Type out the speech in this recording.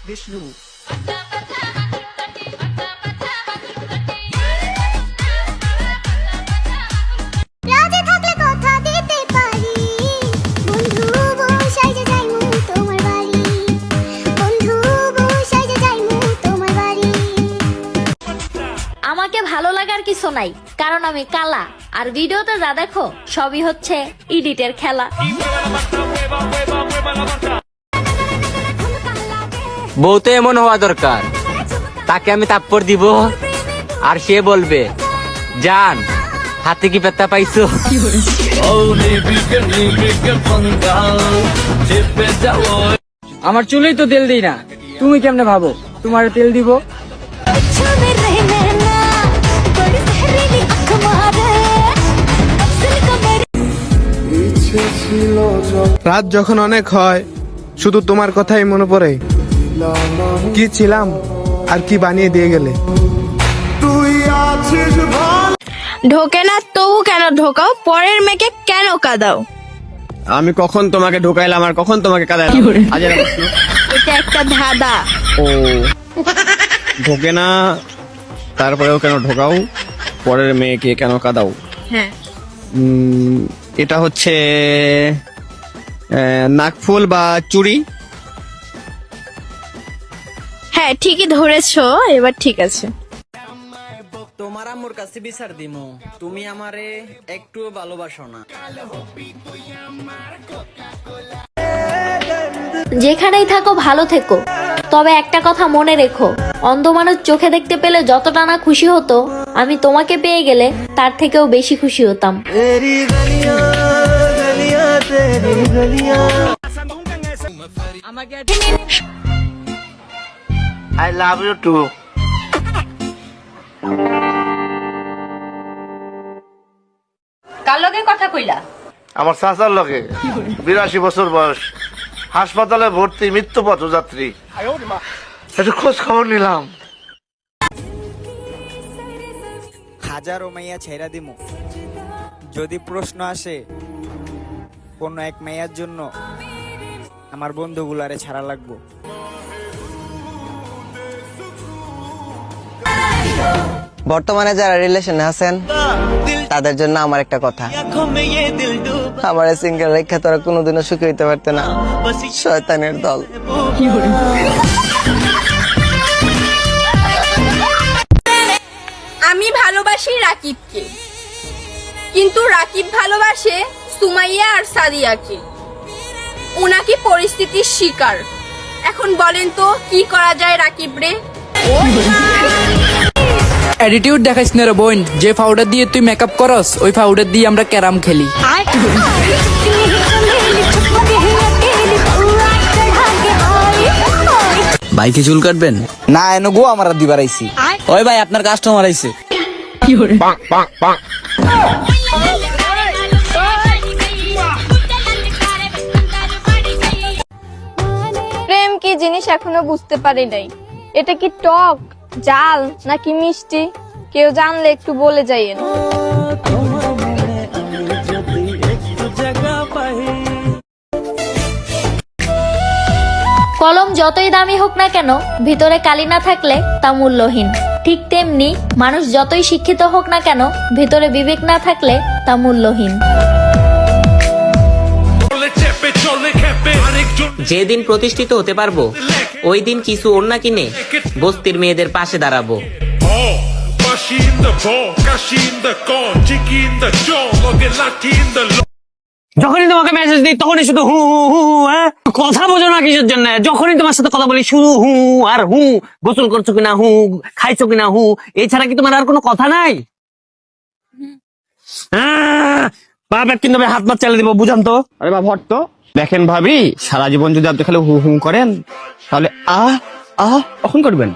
Naveen, Vishnu. রাজে থাকলে কথা দিতে পারি। বন্ধু বসাই যে যাইমু তোমার বাড়ি। বন্ধু বসাই যে যাইমু তোমার বাড়ি। আমাকে ভালো লাগার কিছু নাই কারণ আমি কালা। আর ভিডিওতে যা দেখো সবই হচ্ছে ইডিটের খেলা। বউ তো এমন হওয়া দরকার। তাকে আমি তাপ্পর দিব আর সে বলবে, জান, হাতে কি পেতা পাইছো? আমার চুলেই তো তেল দিই না। তুমি কেমনে ভাবো? তোমার তেল দিব? রাত যখন অনেক হয়, শুধু তোমার কথাই মনে পড়ে। কি ছিলাম আর কি বানিয়ে দিয়ে গেলে? ঢোকে না তবু কেন ঢোকাও? পরের মেয়েকে কেন কাদাও? আমি কখন তোমাকে ঢোকাইলাম আর কখন তোমাকে কাদাইলাম? এটা একটা ধাঁধা। ও। ঢোকে না তারপরেও কেন ঢোকাও? পরের মেয়েকে কেন কাদাও? হ্যাঁ। এটা হচ্ছে নাকফুল বা চুড়ি? হ্যাঁ ঠিকই ধরেছো এবার ঠিক আছে। তোমার আম্মুর কাছে বিচার দিমু। তুমি আমারে একটু ভালোবাসো না। যেখানেই থাকো ভালো থেকো। তবে একটা কথা মনে রেখো অন্ধ মানুষ চোখে দেখতে পেলে যতটা না খুশি হতো আমি তোমাকে পেয়ে গেলে তার থেকেও বেশি খুশি হতাম। আমাকে আই লাভ ইউ টু কার লগে কথা কইলা? আমার চাচার লগে। বিরাশি বছর বয়স। হাসপাতালে ভর্তি মৃত্যু পথযাত্রী। একটু খোঁজ খবর নিলাম। হাজারো মাইয়া ছেড়া দিমু। যদি প্রশ্ন আসে কোন এক মাইয়ার জন্য আমার বন্ধুগুলারে ছাড়া লাগবো। বর্তমানে যারা রিলেশনে আছেন, তাদের জন্য আমার একটা কথা। আমার সিঙ্গেল রেখা তারা কোনোদিনও সুখী হইতে পারতে না। শয়তানের দল। আমি ভালোবাসি রাকিবকে। কিন্তু রাকিব ভালোবাসে সুমাইয়া আর সাদিয়াকে। ওনাকি পরিস্থিতির শিকার। এখন বলেন তো, কি করা যায় রাকিব রে? অ্যাটিটিউড দেখাইস না রে বোন। যে পাউডার দিয়ে তুই মেকআপ করস ওই পাউডার দিয়ে আমরা ক্যারাম খেলি। ভাই কি চুল কাটবেন? না এনে গো আমার দিবার আইছি। ওই ভাই আপনার কাস্টমার আইছে। প্রেম কি জিনিস এখনও বুঝতে পারি নাই? এটা কি টক? জাল নাকি মিষ্টি? কেউ জানলে একটু বলে যাইয়েন। কলম যতই দামি হোক না কেন ভিতরে কালি না থাকলে তা মূল্যহীন। ঠিক তেমনি মানুষ যতই শিক্ষিত হোক না কেন ভিতরে বিবেক না থাকলে তা মূল্যহীন। যেদিন প্রতিষ্ঠিত হতে পারব ওই দিন কিছু অন্য কিনে বস্তির মেয়েদের পাশে দাঁড়াবো। যখনই তোমাকে মেসেজ দিই তখনই শুধু হু হু হু হু, হ্যাঁ? কথা বোঝো না কিসের জন্য? যখনই তোমার সাথে কথা বলি শুধু হু আর হু গোসল করছ কিনা হু খাইছো কিনা হু এছাড়া কি তোমার আর কোনো কথা নাই? বাপ এক কিন্তু হাত মাত চালিয়ে দিব বুঝান তো। আরে বা ভট্ট দেখেন ভাবি সারা জীবন যদি আপনি খালি হু হু করেন তাহলে আহ আহ কখন করবেন